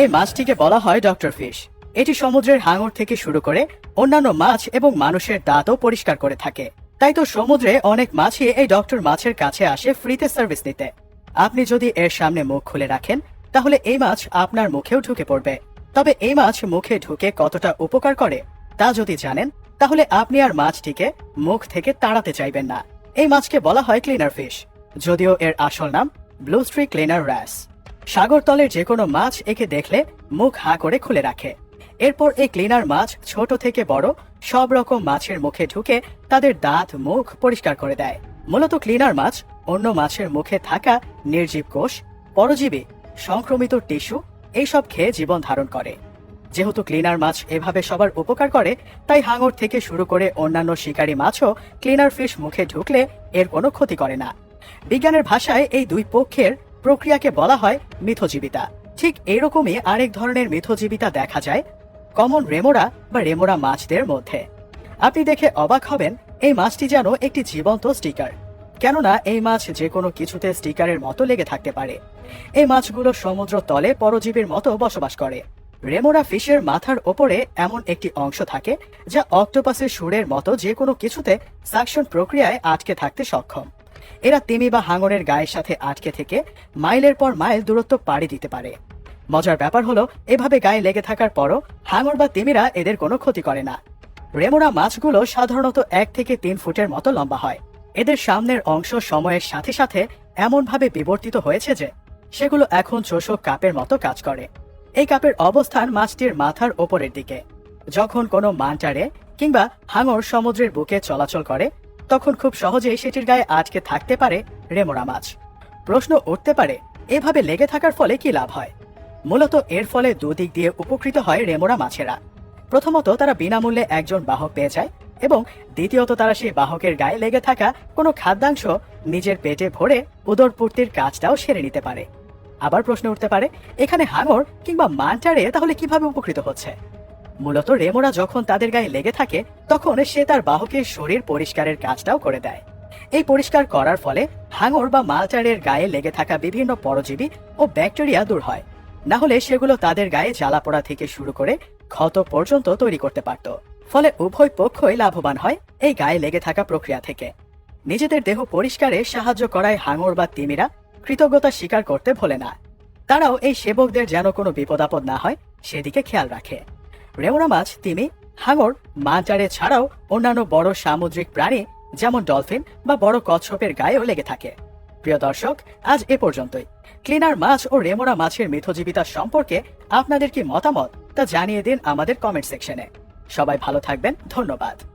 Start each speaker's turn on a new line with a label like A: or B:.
A: এই মাছটিকে বলা হয় ডক্টর ফিশ। এটি সমুদ্রের হাঙর থেকে শুরু করে অন্যান্য মাছ এবং মানুষের দাঁতও পরিষ্কার করে থাকে। তাই তো সমুদ্রে অনেক মাছই এই ডক্টর মাছের কাছে আসে ফ্রিতে সার্ভিস নিতে আপনি যদি এর সামনে মুখ খুলে রাখেন, তাহলে এই মাছ আপনার মুখেও ঢুকে পড়বে। তবে এই মাছ মুখে ঢুকে কতটা উপকার করে, তা যদি জানেন, তাহলে আপনি আর মাছটিকে মুখ থেকে তাড়াতে চাইবেন না। এই মাছকে বলা হয় ক্লিনার ফিশ, যদিও এর আসল নাম ব্লু স্ট্রি ক্লিনার র্যাস সাগরতলের যে কোনো মাছ একে দেখলে মুখ হা করে খুলে রাখে। এরপর এই ক্লিনার মাছ ছোট থেকে বড়, সব রকম মাছের মুখে ঢুকে তাদের দাঁত, মুখ পরিষ্কার করে দেয়। মূলত ক্লিনার মাছ অন্য মাছের মুখে থাকা নির্জীব কোষ, পরজীবী, সংক্রমিত টিস্যু, এইসব খেয়ে জীবন ধারণ করে। যেহেতু ক্লিনার মাছ এভাবে সবার উপকার করে, তাই হাঙর থেকে শুরু করে অন্যান্য শিকারী মাছও ক্লিনার ফিশ মুখে ঢুকলে এর কোনো ক্ষতি করে না। বিজ্ঞানের ভাষায় এই দুই পক্ষের প্রক্রিয়াকে বলা হয় মিথজীবিতা। ঠিক এরকমই আরেক ধরনের মিথজীবিতা দেখা যায়, কমন রেমোরা বা রেমোরা মাছদের মধ্যে। আপনি দেখে অবাক হবেন, এই মাছটি যেন একটি জীবন্ত স্টিকার। কেননা এই মাছ যে কোনো কিছুতে স্টিকারের মতো লেগে থাকতে পারে। এই মাছগুলো সমুদ্র তলে পরজীবীর মতো বসবাস করে। রেমোরা ফিশের মাথার ওপরে এমন একটি অংশ থাকে, যা অক্টোপাসের সুরের মতো যে কোনো কিছুতে সাকশন প্রক্রিয়ায় আটকে থাকতে সক্ষম। এরা তিমি বা হাঙরের গায়ের সাথে আটকে থেকে মাইলের পর মাইল দূরত্ব পাড়ি দিতে পারে। মজার ব্যাপার হলো, এভাবে গায়ে লেগে থাকার পরও হাঙর বা তিমিরা এদের কোনো ক্ষতি করে না। রেমোরা মাছগুলো সাধারণত এক থেকে তিন ফুটের মতো লম্বা হয়। এদের সামনের অংশ সময়ের সাথে সাথে এমনভাবে বিবর্তিত হয়েছে যে সেগুলো এখন চোষক কাপের মতো কাজ করে। এই কাপের অবস্থান মাছটির মাথার ওপরের দিকে। যখন কোনো মানটারে কিংবা হাঙর সমুদ্রের বুকে চলাচল করে তখন খুব সহজেই সেটির গায়ে আটকে থাকতে পারে রেমোরা মাছ। প্রশ্ন উঠতে পারে, এভাবে লেগে থাকার ফলে কি লাভ হয়? মূলত এর ফলে দুদিক দিয়ে উপকৃত হয় রেমোরা মাছেরা। প্রথমত তারা বিনামূল্যে একজন বাহক পেয়ে যায় এবং দ্বিতীয়ত তারা সেই বাহকের গায়ে লেগে থাকা কোনো খাদ্যাংশ নিজের পেটে ভরে উদরপূর্তির কাজটাও সেরে নিতে পারে। আবার প্রশ্ন উঠতে পারে, এখানে হাঙর কিংবা মানটারে তাহলে কীভাবে উপকৃত হচ্ছে? মূলত রেমোরা যখন তাদের গায়ে লেগে থাকে, তখন সে তার বাহকের শরীর পরিষ্কারের কাজটাও করে দেয়। এই পরিষ্কার করার ফলে হাঙর বা মালটারের গায়ে লেগে থাকা বিভিন্ন পরজীবী ও ব্যাকটেরিয়া দূর হয়। না হলে সেগুলো তাদের গায়ে জ্বালা পোড়া থেকে শুরু করে ক্ষত পর্যন্ত তৈরি করতে পারত। ফলে উভয় পক্ষই লাভবান হয় এই গায়ে লেগে থাকা প্রক্রিয়া থেকে। নিজেদের দেহ পরিষ্কারে সাহায্য করায় হাঙর বা তিমিরা কৃতজ্ঞতা স্বীকার করতে ভোলে না। তারাও এই সেবকদের যেন কোনো বিপদ আপদ না হয়, সেদিকে খেয়াল রাখে। রেওড়া মাছ, তিমি, হাঙর মাঝারে ছাড়াও অন্যান্য বড় সামুদ্রিক প্রাণী যেমন ডলফিন বা বড় কচ্ছপের গায়েও লেগে থাকে। প্রিয় দর্শক, আজ এ পর্যন্তই। ক্লিনার মাছ ও রেমোরা মাছের মিথজীবিতা সম্পর্কে আপনাদের কি মতামত তা জানিয়ে দিন আমাদের কমেন্ট সেকশনে। সবাই ভালো থাকবেন, ধন্যবাদ।